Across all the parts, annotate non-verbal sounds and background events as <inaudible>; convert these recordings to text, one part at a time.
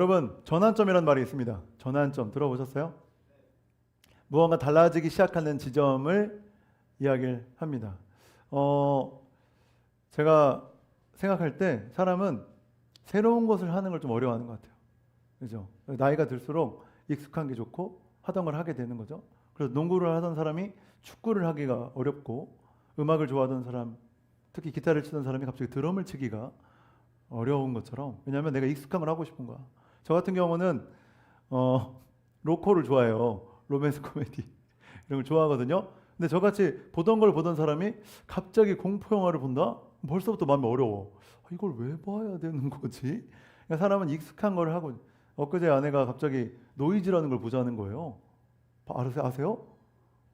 여러분 전환점이라는 말이 있습니다. 전환점 들어보셨어요? 무언가 달라지기 시작하는 지점을 이야기를 합니다. 어, 제가 생각할 때 사람은 새로운 것을 하는 걸 좀 어려워하는 것 같아요. 그죠? 나이가 들수록 익숙한 게 좋고 하던 걸 하게 되는 거죠. 그래서 농구를 하던 사람이 축구를 하기가 어렵고 음악을 좋아하던 사람, 특히 기타를 치던 사람이 갑자기 드럼을 치기가 어려운 것처럼 왜냐하면 내가 익숙한 걸 하고 싶은 거야. 저 같은 경우는 어, 로코를 좋아해요. 로맨스 코미디 <laughs> 이런 걸 좋아하거든요. 근데 저같이 보던 걸 보던 사람이 갑자기 공포 영화를 본다? 벌써부터 마음이 어려워. 아, 이걸 왜 봐야 되는 거지? 그러니까 사람은 익숙한 걸 하고 엊그제 아내가 갑자기 노이즈라는 걸 보자는 거예요. 아, 아세요? 아세요?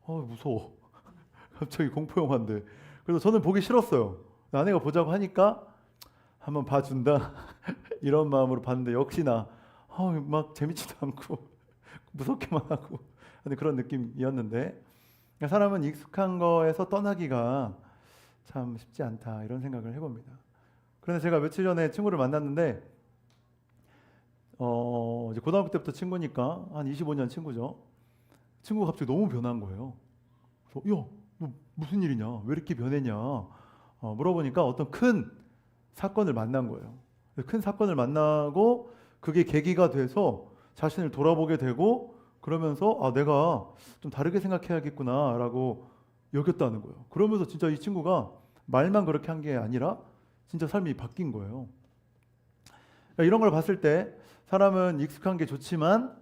아 무서워. <laughs> 갑자기 공포 영화인데. 그래서 저는 보기 싫었어요. 아내가 보자고 하니까 한번 봐준다 <laughs> 이런 마음으로 봤는데 역시나 어, 막 재밌지도 않고 <laughs> 무섭게만 하고 그런 느낌이었는데 그러니까 사람은 익숙한 거에서 떠나기가 참 쉽지 않다 이런 생각을 해봅니다. 그런데 제가 며칠 전에 친구를 만났는데 어 이제 고등학교 때부터 친구니까 한 25년 친구죠. 친구가 갑자기 너무 변한 거예요. 그래서 야, 너 무슨 일이냐? 왜 이렇게 변했냐? 어, 물어보니까 어떤 큰 사건을 만난 거예요. 큰 사건을 만나고 그게 계기가 돼서 자신을 돌아보게 되고 그러면서 아 내가 좀 다르게 생각해야겠구나라고 여겼다는 거예요. 그러면서 진짜 이 친구가 말만 그렇게 한 게 아니라 진짜 삶이 바뀐 거예요. 이런 걸 봤을 때 사람은 익숙한 게 좋지만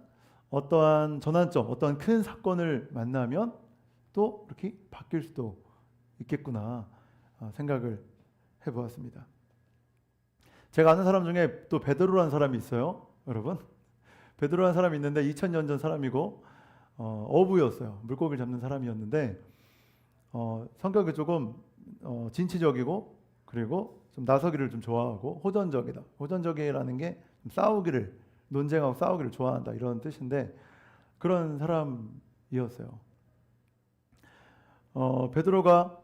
어떠한 전환점, 어떠한 큰 사건을 만나면 또 이렇게 바뀔 수도 있겠구나 아, 생각을 해보았습니다. 제가 아는 사람 중에 또 베드로라는 사람이 있어요, 여러분. 베드로라는 사람이 있는데 2000년 전 사람이고 어, 어부였어요. 물고기를 잡는 사람이었는데 어, 성격이 조금 어, 진취적이고 그리고 좀 나서기를 좀 좋아하고 호전적이다. 호전적이라는 게좀 싸우기를 논쟁하고 싸우기를 좋아한다 이런 뜻인데 그런 사람이었어요. 어, 베드로가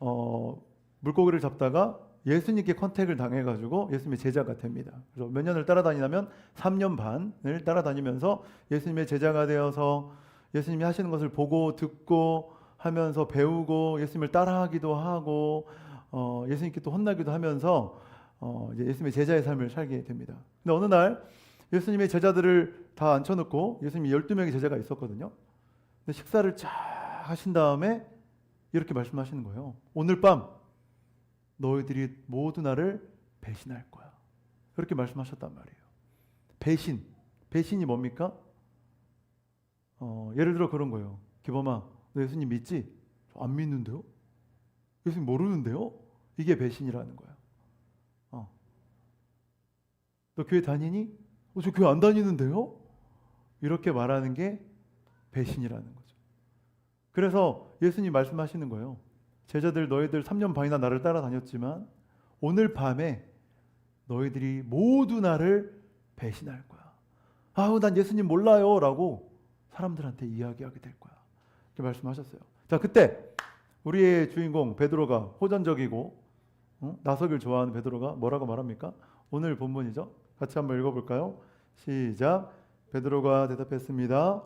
어, 물고기를 잡다가 예수님께 컨택을 당해가지고 예수님의 제자가 됩니다. 그래서 몇 년을 따라다니냐면 3년 반을 따라다니면서 예수님의 제자가 되어서 예수님이 하시는 것을 보고 듣고 하면서 배우고 예수님을 따라하기도 하고 어, 예수님께 또 혼나기도 하면서 어, 이제 예수님의 제자의 삶을 살게 됩니다. 근데 어느 날 예수님의 제자들을 다 앉혀놓고 예수님이 12명의 제자가 있었거든요. 근데 식사를 쫙 하신 다음에 이렇게 말씀하시는 거예요. 오늘 밤 너희들이 모두 나를 배신할 거야. 그렇게 말씀하셨단 말이에요. 배신. 배신이 뭡니까? 어, 예를 들어 그런 거예요. 기범아, 너 예수님 믿지? 저안 믿는데요? 예수님 모르는데요? 이게 배신이라는 거야. 어. 너 교회 다니니? 어, 저 교회 안 다니는데요? 이렇게 말하는 게 배신이라는 거죠. 그래서 예수님 말씀하시는 거예요. 제자들 너희들 3년 반이나 나를 따라다녔지만 오늘 밤에 너희들이 모두 나를 배신할 거야. 아우 난 예수님 몰라요라고 사람들한테 이야기하게 될 거야. 이렇게 말씀하셨어요. 자 그때 우리의 주인공 베드로가 호전적이고 어? 나서길 좋아하는 베드로가 뭐라고 말합니까? 오늘 본문이죠. 같이 한번 읽어볼까요? 시작. 베드로가 대답했습니다.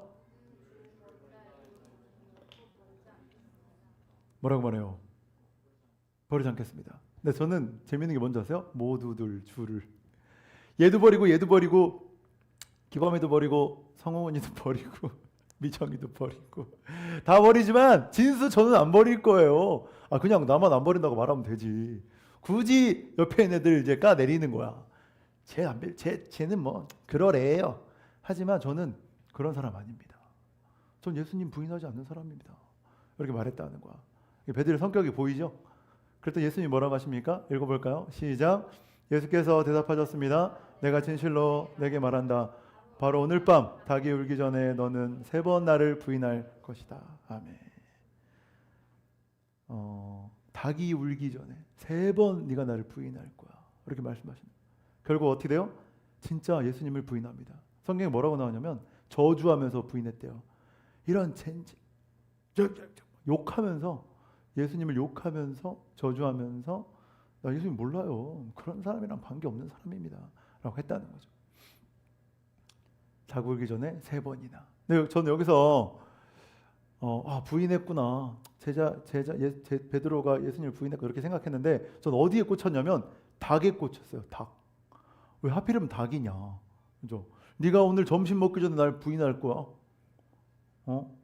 뭐라고 말해요? 버리지 않겠습니다. 근데 저는 재밌는 게 뭔지 아세요? 모두들 주를 얘도 버리고 얘도 버리고 기범이도 버리고 성홍은이도 <laughs> 버리고 미정이도 버리고 다 버리지만 진수 저는 안 버릴 거예요. 아 그냥 나만 안 버린다고 말하면 되지. 굳이 옆에 있는 애들 이제 까 내리는 거야. 쟤안 쟤, 쟤는 뭐 그러래요. 하지만 저는 그런 사람 아닙니다. 전 예수님 부인하지 않는 사람입니다. 이렇게 말했다는 거야. 베드로의 성격이 보이죠? 그랬더니 예수님이 뭐라고 하십니까? 읽어볼까요? 시작. 예수께서 대답하셨습니다. 내가 진실로 내게 말한다. 바로 오늘 밤 닭이 울기 전에 너는 세 번 나를 부인할 것이다. 아멘. 어, 닭이 울기 전에 세 번 네가 나를 부인할 거야. 이렇게 말씀하시는. 결국 어떻게 돼요? 진짜 예수님을 부인합니다. 성경에 뭐라고 나오냐면 저주하면서 부인했대요. 이런 젠지 욕하면서 예수님을 욕하면서 저주하면서 나 예수님 몰라요. 그런 사람이랑 관계 없는 사람입니다. 라고 했다는 거죠. 닭 울기 전에 세 번이나. 근데 저는 여기서 어, 아 부인했구나. 제자 제자 예, 제, 베드로가 예수님을 부인했고 이렇게 생각했는데 전 어디에 꽂혔냐면 닭에 꽂혔어요. 닭. 왜 하필이면 닭이냐? 그죠? 네가 오늘 점심 먹기 전에 날 부인할 거야. 어?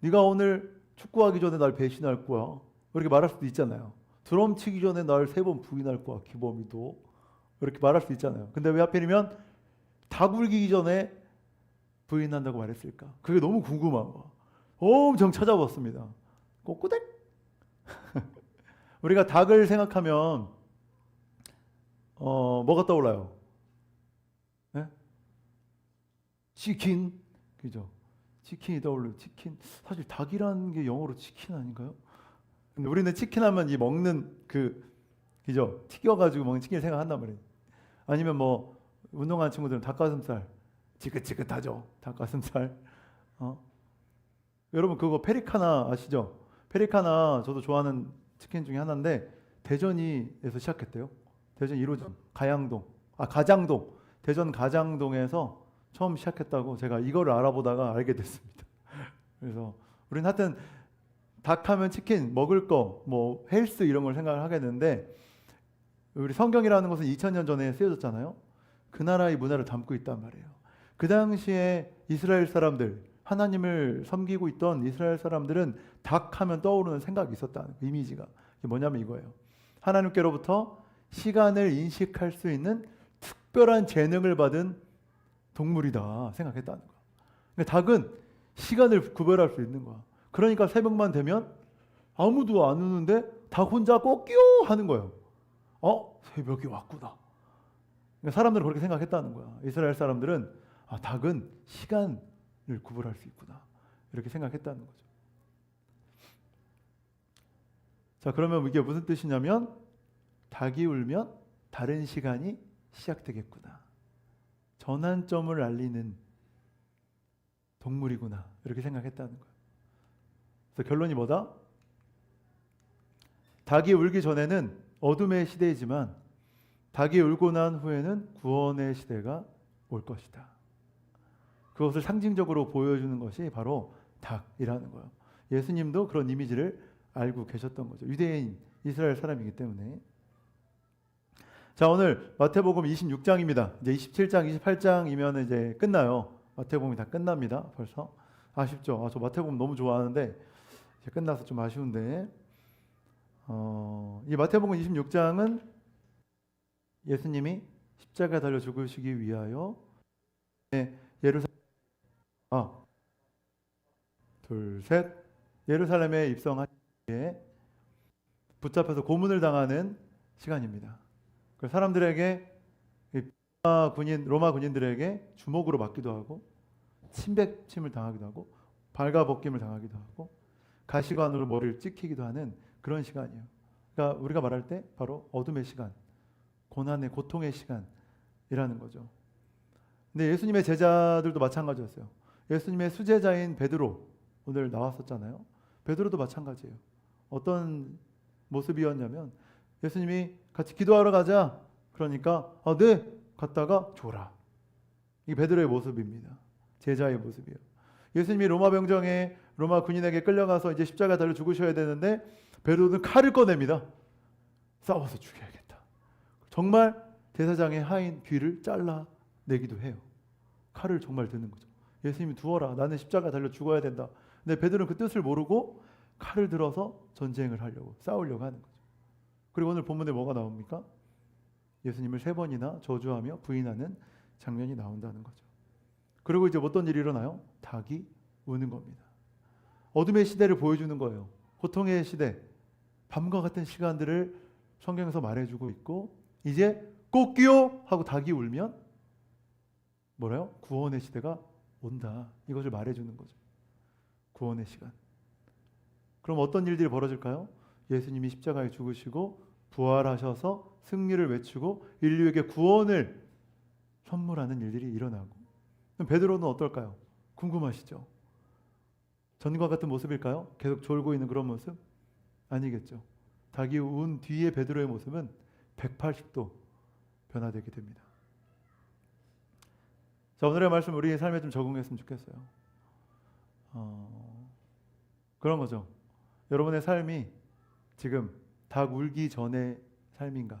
네가 오늘 축구하기 전에 날 배신할 거야. 이렇게 말할 수도 있잖아요. 드럼 치기 전에 날 세 번 부인할 거야. 기범이도 이렇게 말할 수 있잖아요. 근데 왜 하필이면 닭 울기 전에 부인한다고 말했을까? 그게 너무 궁금한 거야. 엄청 찾아봤습니다. 꼬꾸댁? <laughs> 우리가 닭을 생각하면 어 뭐가 떠올라요? 네? 치킨, 그죠? 치킨이 떠올라요. 치킨. 사실 닭이라는 게 영어로 치킨 아닌가요? 근데 우리는 치킨 하면 이 먹는 그 그죠? 튀겨가지고 먹는 치킨을 생각한단 말이에요. 아니면 뭐 운동하는 친구들은 닭가슴살 지긋지긋하죠. 닭가슴살. 어? 여러분 그거 페리카나 아시죠? 페리카나 저도 좋아하는 치킨 중에 하나인데 대전이에서 시작했대요. 대전 1호점 가양동 아 가장동 대전 가장동에서 처음 시작했다고 제가 이거를 알아보다가 알게 됐습니다. <laughs> 그래서 우리는 하여튼 닭하면 치킨 먹을 거 뭐 헬스 이런 걸 생각을 하게 되는데 우리 성경이라는 것은 2000년 전에 쓰여졌잖아요. 그 나라의 문화를 담고 있단 말이에요. 그 당시에 이스라엘 사람들 하나님을 섬기고 있던 이스라엘 사람들은 닭하면 떠오르는 생각이 있었다는 그 이미지가 이게 뭐냐면 이거예요. 하나님께로부터 시간을 인식할 수 있는 특별한 재능을 받은 동물이다 생각했다는 거야. 그러니까 닭은 시간을 구별할 수 있는 거야. 그러니까 새벽만 되면 아무도 안 우는데 닭 혼자 꼬끼요 하는 거예요. 어 새벽이 왔구나. 그러니까 사람들은 그렇게 생각했다는 거야. 이스라엘 사람들은 아 닭은 시간을 구별할 수 있구나 이렇게 생각했다는 거죠. 자 그러면 이게 무슨 뜻이냐면 닭이 울면 다른 시간이 시작되겠구나. 전환점을 알리는 동물이구나 이렇게 생각했다는 거예요. 그래서 결론이 뭐다? 닭이 울기 전에는 어둠의 시대이지만 닭이 울고 난 후에는 구원의 시대가 올 것이다. 그것을 상징적으로 보여주는 것이 바로 닭이라는 거예요. 예수님도 그런 이미지를 알고 계셨던 거죠. 유대인 이스라엘 사람이기 때문에. 자, 오늘 마태복음 26장입니다. 이제 27장, 28장이면 이제 끝나요. 마태복음이 다 끝납니다. 벌써. 아쉽죠. 아, 저 마태복음 너무 좋아하는데 이제 끝나서 좀 아쉬운데. 어, 이 마태복음 26장은 예수님이 십자가 달려 죽으시기 위하여 예루살렘 아, 둘, 셋. 예루살렘에 입성한 뒤에 붙잡혀서 고문을 당하는 시간입니다. 그 사람들에게 이 로마 군인 로마 군인들에게 주먹으로 맞기도 하고 침뱉침을 당하기도 하고 발가벗김을 당하기도 하고 가시관으로 머리를 찍히기도 하는 그런 시간이에요. 그러니까 우리가 말할 때 바로 어둠의 시간, 고난의 고통의 시간이라는 거죠. 근데 예수님의 제자들도 마찬가지였어요. 예수님의 수제자인 베드로 오늘 나왔었잖아요. 베드로도 마찬가지예요. 어떤 모습이었냐면 예수님이 같이 기도하러 가자. 그러니까 아, 네. 갔다가 줘라. 이게 베드로의 모습입니다. 제자의 모습이에요. 예수님이 로마 병정에 로마 군인에게 끌려가서 이제 십자가 달려 죽으셔야 되는데 베드로는 칼을 꺼냅니다. 싸워서 죽여야겠다. 정말 대사장의 하인 귀를 잘라 내기도 해요. 칼을 정말 드는 거죠. 예수님이 두어라. 나는 십자가 달려 죽어야 된다. 근데 베드로는 그 뜻을 모르고 칼을 들어서 전쟁을 하려고 싸우려고 하는 거죠. 그리고 오늘 본문에 뭐가 나옵니까? 예수님을 세 번이나 저주하며 부인하는 장면이 나온다는 거죠. 그리고 이제 어떤 일이 일어나요? 닭이 우는 겁니다. 어둠의 시대를 보여주는 거예요. 고통의 시대, 밤과 같은 시간들을 성경에서 말해주고 있고 이제 꽃기요 하고 닭이 울면 뭐래요? 구원의 시대가 온다. 이것을 말해주는 거죠. 구원의 시간. 그럼 어떤 일들이 벌어질까요? 예수님이 십자가에 죽으시고 부활하셔서 승리를 외치고 인류에게 구원을 선물하는 일들이 일어나고 베드로는 어떨까요? 궁금하시죠? 전과 같은 모습일까요? 계속 졸고 있는 그런 모습? 아니겠죠. 닭이 운 뒤에 베드로의 모습은 180도 변화되게 됩니다. 자 오늘의 말씀 우리의 삶에 좀 적응했으면 좋겠어요. 어, 그런 거죠. 여러분의 삶이 지금 닭 울기 전의 삶인가?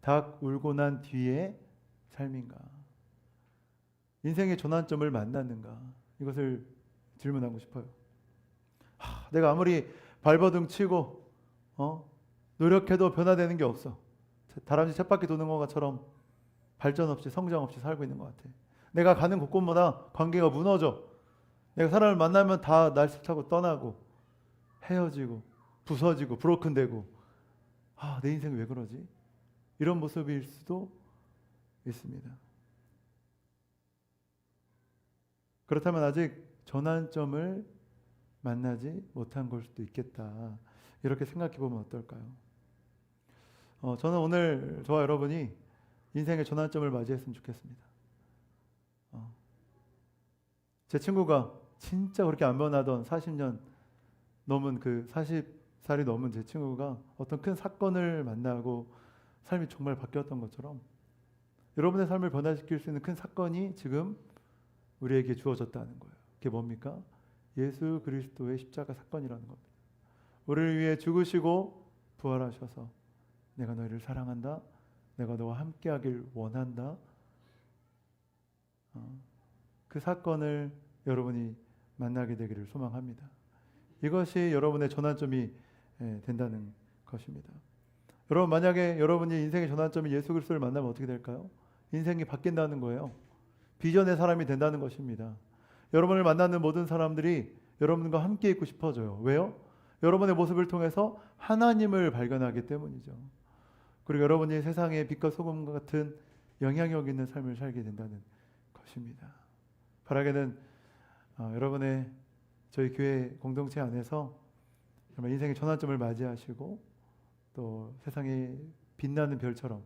닭 울고 난 뒤의 삶인가? 인생의 전환점을 만났는가? 이것을 질문하고 싶어요. 하, 내가 아무리 발버둥 치고 어? 노력해도 변화되는 게 없어. 다람쥐 쳇바퀴 도는 것처럼 발전 없이 성장 없이 살고 있는 것 같아. 내가 가는 곳곳마다 관계가 무너져. 내가 사람을 만나면 다날 싫다고 떠나고 헤어지고 부서지고 브로큰되고 아, 내 인생 왜 그러지? 이런 모습일 수도 있습니다. 그렇다면 아직 전환점을 만나지 못한 걸 수도 있겠다. 이렇게 생각해 보면 어떨까요? 어, 저는 오늘 저와 여러분이 인생의 전환점을 맞이했으면 좋겠습니다. 어, 제 친구가 진짜 그렇게 안 변하던 40년 넘은 그 40 살이 넘은 제 친구가 어떤 큰 사건을 만나고 삶이 정말 바뀌었던 것처럼 여러분의 삶을 변화시킬 수 있는 큰 사건이 지금 우리에게 주어졌다는 거예요. 그게 뭡니까? 예수 그리스도의 십자가 사건이라는 겁니다. 우리를 위해 죽으시고 부활하셔서 내가 너희를 사랑한다. 내가 너와 함께하길 원한다. 어, 그 사건을 여러분이 만나게 되기를 소망합니다. 이것이 여러분의 전환점이 예, 된다는 것입니다. 여러분 만약에 여러분이 인생의 전환점이 예수 그리스도를 만나면 어떻게 될까요? 인생이 바뀐다는 거예요. 비전의 사람이 된다는 것입니다. 여러분을 만나는 모든 사람들이 여러분과 함께 있고 싶어져요. 왜요? 여러분의 모습을 통해서 하나님을 발견하기 때문이죠. 그리고 여러분이 세상의 빛과 소금 같은 영향력 있는 삶을 살게 된다는 것입니다. 바라게는 어, 여러분의 저희 교회 공동체 안에서 정말 인생의 전환점을 맞이하시고 또 세상에 빛나는 별처럼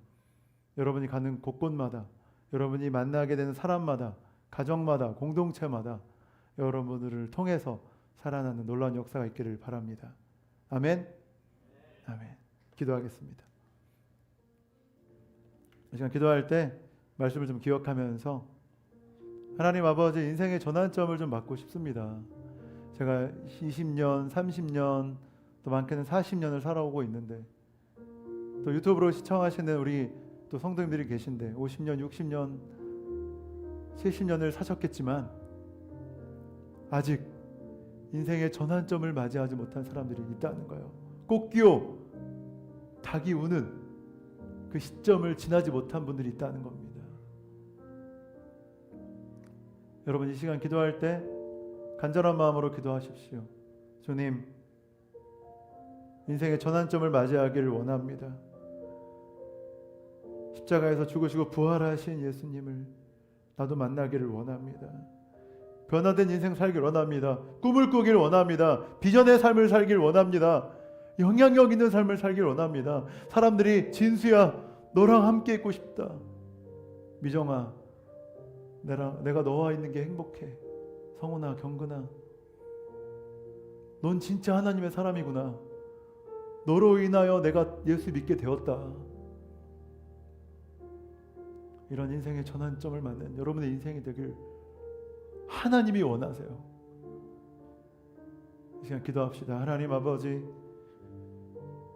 여러분이 가는 곳곳마다 여러분이 만나게 되는 사람마다 가정마다 공동체마다 여러분들을 통해서 살아나는 놀라운 역사가 있기를 바랍니다. 아멘. 아멘. 기도하겠습니다. 이 시간 기도할 때 말씀을 좀 기억하면서 하나님 아버지 인생의 전환점을 좀 맞고 싶습니다. 제가 20년, 30년, 또 많게는 40년을 살아오고 있는데 또 유튜브로 시청하시는 우리 또 성도님들이 계신데 50년, 60년, 70년을 사셨겠지만 아직 인생의 전환점을 맞이하지 못한 사람들이 있다는 거예요. 꽃기호 닭이 우는 그 시점을 지나지 못한 분들이 있다는 겁니다. 여러분 이 시간 기도할 때 간절한 마음으로 기도하십시오. 주님 인생의 전환점을 맞이하기를 원합니다. 십자가에서 죽으시고 부활하신 예수님을 나도 만나기를 원합니다. 변화된 인생 살길 원합니다. 꿈을 꾸길 원합니다. 비전의 삶을 살길 원합니다. 영향력 있는 삶을 살길 원합니다. 사람들이 진수야 너랑 함께 있고 싶다. 미정아 내가 너와 있는 게 행복해. 성훈아 경근아 넌 진짜 하나님의 사람이구나. 너로 인하여 내가 예수 믿게 되었다. 이런 인생의 전환점을 맞는 여러분의 인생이 되길 하나님이 원하세요. 이 시간 기도합시다. 하나님 아버지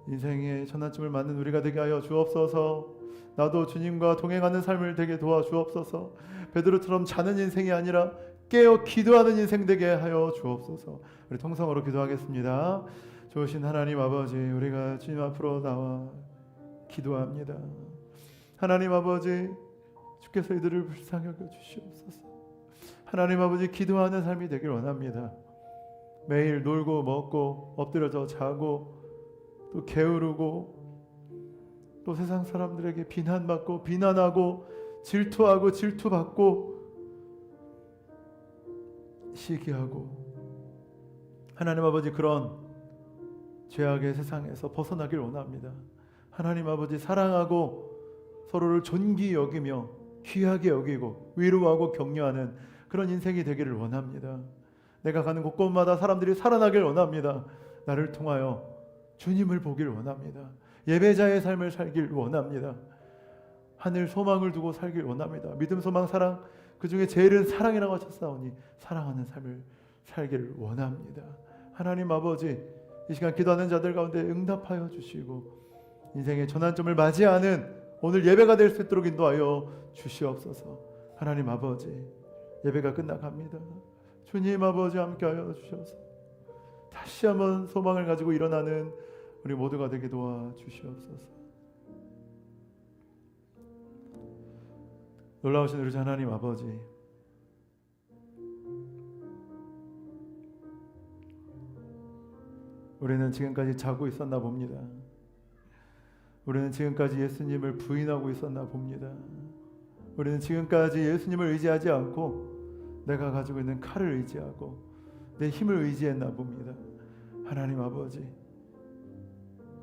인생의 전환점을 맞는 우리가 되게 하여 주옵소서. 나도 주님과 동행하는 삶을 되게 도와 주옵소서. 베드로처럼 자는 인생이 아니라 깨어 기도하는 인생 되게 하여 주옵소서. 우리 통성으로 기도하겠습니다. 좋으신 하나님 아버지, 우리가 주님 앞으로 나와 기도합니다. 하나님 아버지, 주께서 이들을 불쌍히 여겨 주시옵소서. 하나님 아버지 기도하는 삶이 되길 원합니다. 매일 놀고 먹고 엎드려져 자고 또 게으르고 또 세상 사람들에게 비난받고 비난하고 질투하고 질투받고 시기하고 하나님 아버지 그런 죄악의 세상에서 벗어나길 원합니다. 하나님 아버지 사랑하고 서로를 존귀 여기며 귀하게 여기고 위로하고 격려하는 그런 인생이 되기를 원합니다. 내가 가는 곳곳마다 사람들이 살아나길 원합니다. 나를 통하여 주님을 보길 원합니다. 예배자의 삶을 살길 원합니다. 하늘 소망을 두고 살길 원합니다. 믿음, 소망, 사랑 그 중에 제일은 사랑이라고 하셨사오니 사랑하는 삶을 살기를 원합니다. 하나님 아버지 이 시간 기도하는 자들 가운데 응답하여 주시고 인생의 전환점을 맞이하는 오늘 예배가 될 수 있도록 인도하여 주시옵소서. 하나님 아버지 예배가 끝나갑니다. 주님 아버지 함께하여 주셔서 다시 한번 소망을 가지고 일어나는 우리 모두가 되게 도와 주시옵소서. 놀라우신 우리 하나님 아버지 우리는 지금까지 자고 있었나 봅니다. 우리는 지금까지 예수님을 부인하고 있었나 봅니다. 우리는 지금까지 예수님을 의지하지 않고 내가 가지고 있는 칼을 의지하고 내 힘을 의지했나 봅니다. 하나님 아버지,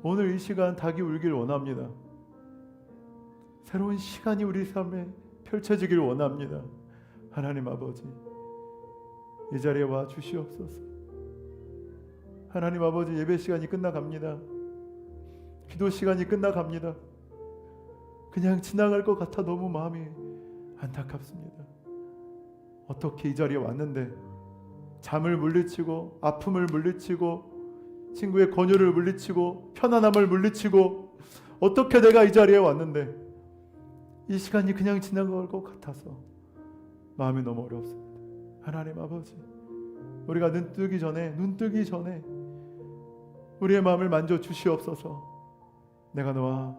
오늘 이 시간 닭이 울길 원합니다. 새로운 시간이 우리 삶에 펼쳐지길 원합니다. 하나님 아버지, 이 자리에 와 주시옵소서. 하나님 아버지 예배 시간이 끝나갑니다. 기도 시간이 끝나갑니다. 그냥 지나갈 것 같아 너무 마음이 안타깝습니다. 어떻게 이 자리에 왔는데 잠을 물리치고 아픔을 물리치고 친구의 권유를 물리치고 편안함을 물리치고 어떻게 내가 이 자리에 왔는데 이 시간이 그냥 지나갈 것 같아서 마음이 너무 어렵습니다. 하나님 아버지 우리가 눈 뜨기 전에 눈 뜨기 전에 우리의 마음을 만져 주시옵소서. 내가 너와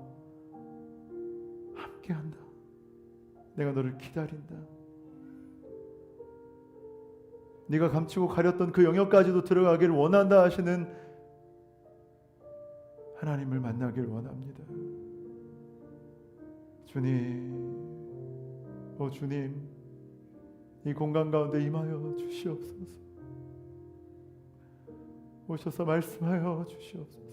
함께한다. 내가 너를 기다린다. 네가 감추고 가렸던 그 영역까지도 들어가기를 원한다 하시는 하나님을 만나길 원합니다. 주님, 오 주님, 이 공간 가운데 임하여 주시옵소서. 오셔서 말씀하여 주시옵소서.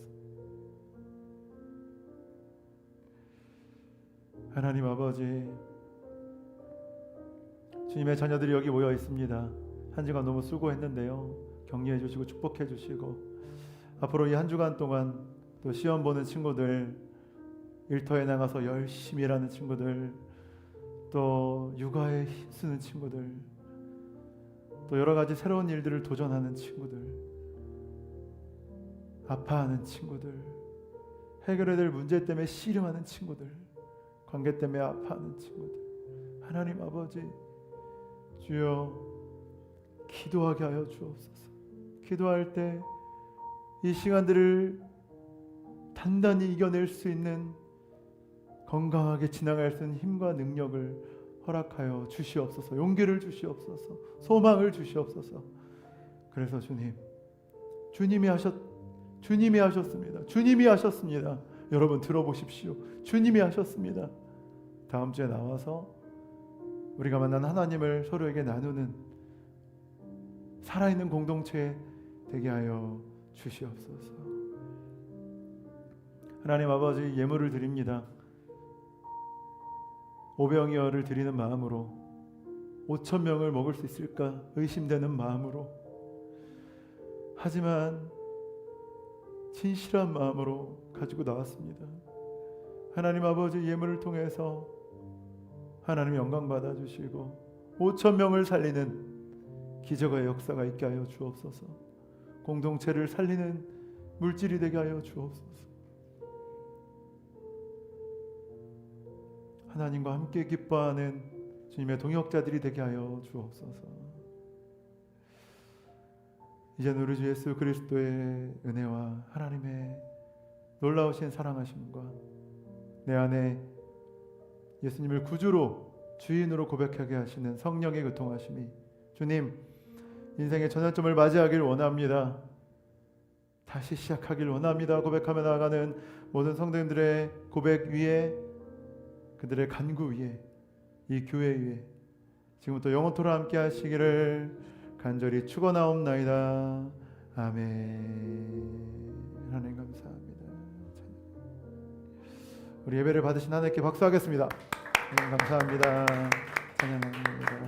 하나님 아버지, 주님의 자녀들이 여기 모여 있습니다. 한 주간 너무 수고했는데요. 격려해 주시고 축복해 주시고 앞으로 이 한 주간 동안 또 시험 보는 친구들, 일터에 나가서 열심히 일하는 친구들, 또 육아에 힘쓰는 친구들, 또 여러 가지 새로운 일들을 도전하는 친구들, 아파하는 친구들, 해결해야 될 문제 때문에 씨름하는 친구들, 관계 때문에 아파하는 친구들, 하나님 아버지, 주여 기도하게 하여 주옵소서. 기도할 때 이 시간들을 단단히 이겨낼 수 있는 건강하게 지나갈 수 있는 힘과 능력을 허락하여 주시옵소서. 용기를 주시옵소서. 소망을 주시옵소서. 그래서 주님, 주님이 하셨 주님이 하셨습니다. 주님이 하셨습니다. 여러분 들어보십시오. 주님이 하셨습니다. 다음 주에 나와서 우리가 만난 하나님을 서로에게 나누는 살아있는 공동체 되게 하여 주시옵소서. 하나님 아버지 예물을 드립니다. 오병이어를 드리는 마음으로 5천 명을 먹을 수 있을까 의심되는 마음으로 하지만 진실한 마음으로 가지고 나왔습니다. 하나님 아버지 예물을 통해서 하나님 영광 받아 주시고 5천 명을 살리는 기적의 역사가 있게 하여 주옵소서. 공동체를 살리는 물질이 되게 하여 주옵소서. 하나님과 함께 기뻐하는 주님의 동역자들이 되게 하여 주옵소서. 이제 우리 주 예수 그리스도의 은혜와 하나님의 놀라우신 사랑하심과 내 안에 예수님을 구주로 주인으로 고백하게 하시는 성령의 교통하심이 주님 인생의 전환점을 맞이하길 원합니다. 다시 시작하길 원합니다. 고백하며 나아가는 모든 성도님들의 고백 위에 그들의 간구 위에 이 교회 위에 지금부터 영원토록 함께 하시기를 간절히 축원하옵나이다. 아멘. 하나님 감사합니다. 우리 예배를 받으신 하나님께 박수하겠습니다. 네, 감사합니다. 찬양합니다.